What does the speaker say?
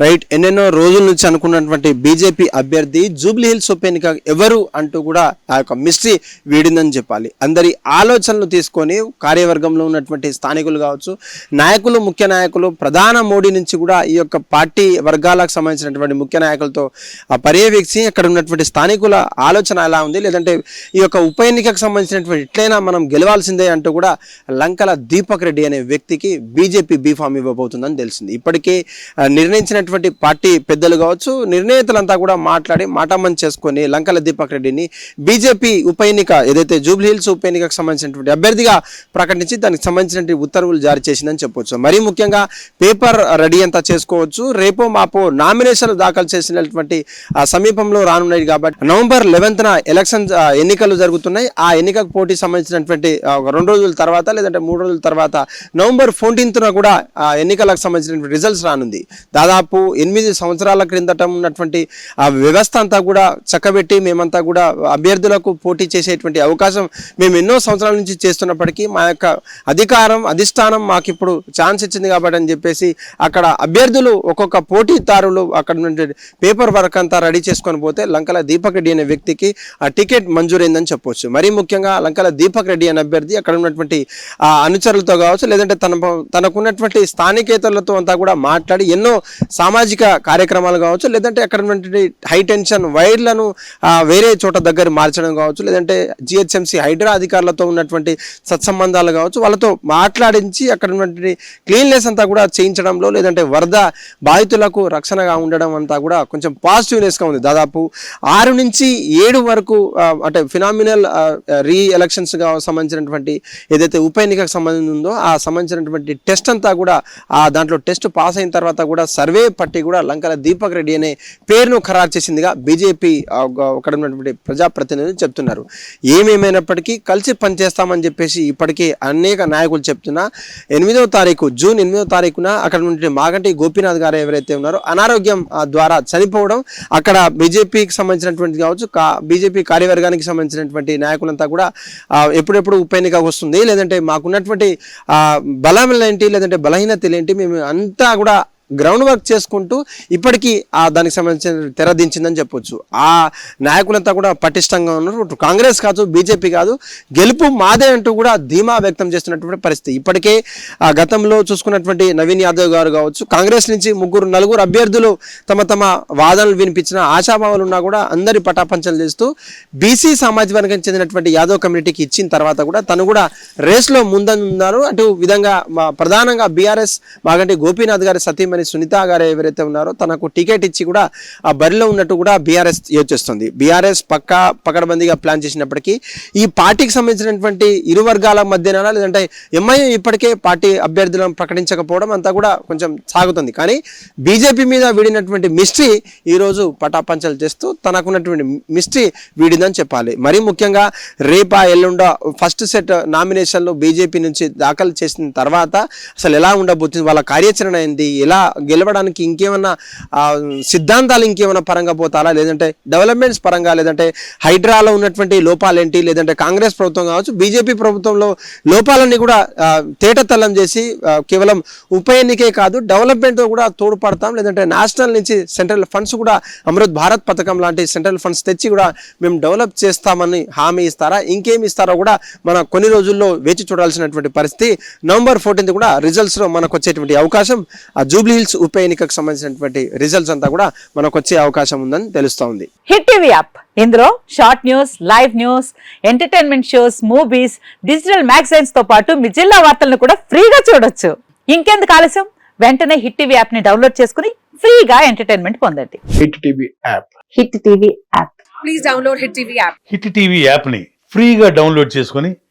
Right? ఎన్నెన్నో రోజుల నుంచి అనుకున్నటువంటి బీజేపీ అభ్యర్థి జూబ్లీ హిల్స్ ఉప ఎన్నిక ఎవరు అంటూ కూడా ఆ యొక్క మిస్ట్రీ వీడిందని చెప్పాలి. అందరి ఆలోచనలు తీసుకొని కార్యవర్గంలో ఉన్నటువంటి స్థానికులు కావచ్చు నాయకులు ముఖ్య నాయకులు ప్రధాన మోడీ నుంచి కూడా ఈ యొక్క పార్టీ వర్గాలకు సంబంధించినటువంటి ముఖ్య నాయకులతో ఆ పర్యవేక్షి అక్కడ ఉన్నటువంటి స్థానికుల ఆలోచన ఎలా ఉంది? లేదంటే ఈ యొక్క ఉప ఎన్నికకు సంబంధించినటువంటి ఎట్లయినా మనం గెలవాల్సిందే అంటూ కూడా లంకల దీపక్ రెడ్డి అనే వ్యక్తికి బీజేపీ బీఫామ్ ఇవ్వబోతుందని తెలిసింది. ఇప్పటికే నిర్ణయించిన ఉన్నటువంటి పార్టీ పెద్దలు కావచ్చు నిర్ణేతలంతా కూడా మాట్లాడి మాటామని చేసుకొని లంకల దీపక్ రెడ్డిని బీజేపీ ఉప ఎన్నిక ఏదైతే జూబ్లీ హిల్స్ ఉప ఎన్నికకు సంబంధించినటువంటి అభ్యర్థిగా ప్రకటించి దానికి సంబంధించినటువంటి ఉత్తర్వులు జారీ చేసిందని చెప్పొచ్చు. మరీ ముఖ్యంగా పేపర్ రెడీ అంతా చేసుకోవచ్చు. రేపో మాపో నామినేషన్లు దాఖలు చేసినటువంటి సమీపంలో రానున్నాయి కాబట్టి నవంబర్ లెవెన్త్న ఎలక్షన్ ఎన్నికలు జరుగుతున్నాయి. ఆ ఎన్నికకు పోటీ సంబంధించినటువంటి రెండు రోజుల తర్వాత లేదంటే మూడు రోజుల తర్వాత నవంబర్ ఫోర్టీన్త్న కూడా ఎన్నికలకు సంబంధించినటువంటి రిజల్ట్స్ రానుంది. దాదాపు ఎనిమిది సంవత్సరాల క్రిందట ఉన్నటువంటి ఆ వ్యవస్థ అంతా కూడా చక్కబెట్టి మేమంతా కూడా అభ్యర్థులకు పోటీ చేసేటువంటి అవకాశం మేము ఎన్నో సంవత్సరాల నుంచి చేస్తున్నప్పటికీ మా యొక్క అధికారం అధిష్టానం మాకు ఇప్పుడు ఛాన్స్ ఇచ్చింది కాబట్టి అని చెప్పేసి అక్కడ అభ్యర్థులు ఒక్కొక్క పోటీదారులు అక్కడ నుండి పేపర్ వర్క్ అంతా రెడీ చేసుకొని పోతే లంకల దీపక్ రెడ్డి అనే వ్యక్తికి ఆ టికెట్ మంజూరైందని చెప్పొచ్చు. మరీ ముఖ్యంగా లంకల దీపక్ రెడ్డి అనే అభ్యర్థి అక్కడ ఉన్నటువంటి ఆ అనుచరులతో కావచ్చు లేదంటే తన తనకున్నటువంటి స్థానికేతరులతో అంతా కూడా మాట్లాడి ఎన్నో సామాజిక కార్యక్రమాలు కావచ్చు లేదంటే అక్కడ హై టెన్షన్ వైర్లను వేరే చోట దగ్గర మార్చడం కావచ్చు లేదంటే జిహెచ్ఎంసీ హైడ్రా అధికారులతో ఉన్నటువంటి సత్సంబంధాలు కావచ్చు వాళ్ళతో మాట్లాడించి అక్కడ ఉన్నటువంటి క్లీన్లెస్ అంతా కూడా చేయించడంలో లేదంటే వరద బాధితులకు రక్షణగా ఉండడం అంతా కూడా కొంచెం పాజిటివ్నెస్గా ఉంది. దాదాపు ఆరు నుంచి ఏడు వరకు అంటే ఫినామినల్ రీ ఎలక్షన్స్గా సంబంధించినటువంటి ఏదైతే ఉప ఎన్నికకు సంబంధించి ఉందో ఆ సంబంధించినటువంటి టెస్ట్ అంతా కూడా ఆ దాంట్లో టెస్ట్ పాస్ అయిన తర్వాత కూడా సర్వే పార్టీ కూడా లంకల దీపక్ రెడ్డి అనే పేరును ఖరారు చేసిందిగా బీజేపీ అక్కడ ఉన్నటువంటి ప్రజాప్రతినిధులు చెప్తున్నారు. ఏమేమైనప్పటికీ కలిసి పనిచేస్తామని చెప్పేసి ఇప్పటికే అనేక నాయకులు చెప్తున్నా ఎనిమిదో తారీఖు జూన్ ఎనిమిదో తారీఖున అక్కడ నుండి మాగంటి గోపీనాథ్ గారు ఎవరైతే ఉన్నారో అనారోగ్యం ద్వారా చనిపోవడం అక్కడ బీజేపీకి సంబంధించినటువంటి కావచ్చు కా బీజేపీ కార్యవర్గానికి సంబంధించినటువంటి నాయకులంతా కూడా ఎప్పుడెప్పుడు ఉప ఎన్నిక వస్తుంది లేదంటే మాకున్నటువంటి బలం ఏంటి లేదంటే బలహీనతలు ఏంటి మేము అంతా కూడా గ్రౌండ్ వర్క్ చేసుకుంటూ ఇప్పటికీ ఆ దానికి సంబంధించిన తెరదించిందని చెప్పొచ్చు. ఆ నాయకులంతా కూడా పటిష్టంగా ఉన్నారు. కాంగ్రెస్ కాదు బీజేపీ కాదు గెలుపు మాదే అంటూ కూడా ధీమా వ్యక్తం చేస్తున్నటువంటి పరిస్థితి. ఇప్పటికే ఆ గతంలో చూసుకున్నటువంటి నవీన్ యాదవ్ గారు కావచ్చు కాంగ్రెస్ నుంచి ముగ్గురు నలుగురు అభ్యర్థులు తమ తమ వాదనలు వినిపించిన ఆశాభావాలు ఉన్నా కూడా అందరి పటాపంచలు చేస్తూ బీసీ సమాజ వర్గానికి చెందినటువంటి యాదవ్ కమ్యూనిటీకి ఇచ్చిన తర్వాత కూడా తను కూడా రేస్లో ముందున్నారు అటు విధంగా మా ప్రధానంగా బీఆర్ఎస్ మాగంటి గోపీనాథ్ గారి సతీమణి సునీత గారు ఎవరైతే ఉన్నారో తనకు టికెట్ ఇచ్చి కూడా ఆ బరిలో ఉన్నట్టు కూడా బీఆర్ఎస్ యోచిస్తుంది. బీఆర్ఎస్ పక్కా పకడబందీగా ప్లాన్ చేసినప్పటికీ ఈ పార్టీకి సంబంధించినటువంటి ఇరు వర్గాల మధ్యన లేదంటే ఎంఐఎం ఇప్పటికే పార్టీ అభ్యర్థులను ప్రకటించకపోవడం అంతా కూడా కొంచెం సాగుతుంది. కానీ బీజేపీ మీద వీడినటువంటి మిస్ట్రీ ఈరోజు పటాపంచలు చేస్తూ తనకున్నటువంటి మిస్ట్రీ వీడిందని చెప్పాలి. మరీ ముఖ్యంగా రేపా ఎల్లుండ ఫస్ట్ సెట్ నామినేషన్లు బీజేపీ నుంచి దాఖలు చేసిన తర్వాత అసలు ఎలా ఉండబోతుంది? వాళ్ళ కార్యాచరణ ఏంది? ఎలా గెలవడానికి ఇంకేమన్నా సిద్ధాంతాలు ఇంకేమైనా పరంగా పోతారా? లేదంటే డెవలప్మెంట్స్ పరంగా లేదంటే హైడ్రాలో ఉన్నటువంటి లోపాలేంటి లేదంటే కాంగ్రెస్ ప్రభుత్వం కావచ్చు బీజేపీ ప్రభుత్వంలో లోపాలన్నీ కూడా తేటతల్లం చేసి కేవలం ఉప ఎన్నికే కాదు డెవలప్మెంట్తో కూడా తోడ్పడతాం. లేదంటే నేషనల్ నుంచి సెంట్రల్ ఫండ్స్ కూడా అమృత్ భారత్ పథకం లాంటి సెంట్రల్ ఫండ్స్ తెచ్చి కూడా మేము డెవలప్ చేస్తామని హామీ ఇస్తారా? ఇంకేమి ఇస్తారో కూడా మన కొన్ని రోజుల్లో వేచి చూడాల్సినటువంటి పరిస్థితి. నవంబర్ ఫోర్టీన్త్ కూడా రిజల్ట్స్లో మనకు వచ్చేటువంటి అవకాశం. ఆ జూబ్లీ హిల్స్ ఉప ఎన్నికకు సంబంధించినటువంటి రిజల్ట్స్ అంతా కూడా మనకు వచ్చే అవకాశం ఉందని తెలుస్తూ ఉంది హిట్ టీవీ యాప్. ఇందులో short news live news entertainment shows movies digital మ్యాగజైన్స్తో పాటు మీ జిల్లా వార్తలను కూడా ఫ్రీగా చూడొచ్చు. ఇంకెందుకు ఆలస్యం? వెంటనే హిట్ టీవీ యాప్ని డౌన్లోడ్ చేసుకుని ఫ్రీగా ఎంటర్టైన్మెంట్ పొందండి. Hit TV app. Hit TV app. Please download Hit TV app. Hit TV యాప్ని ఫ్రీగా డౌన్లోడ్ చేసుకొని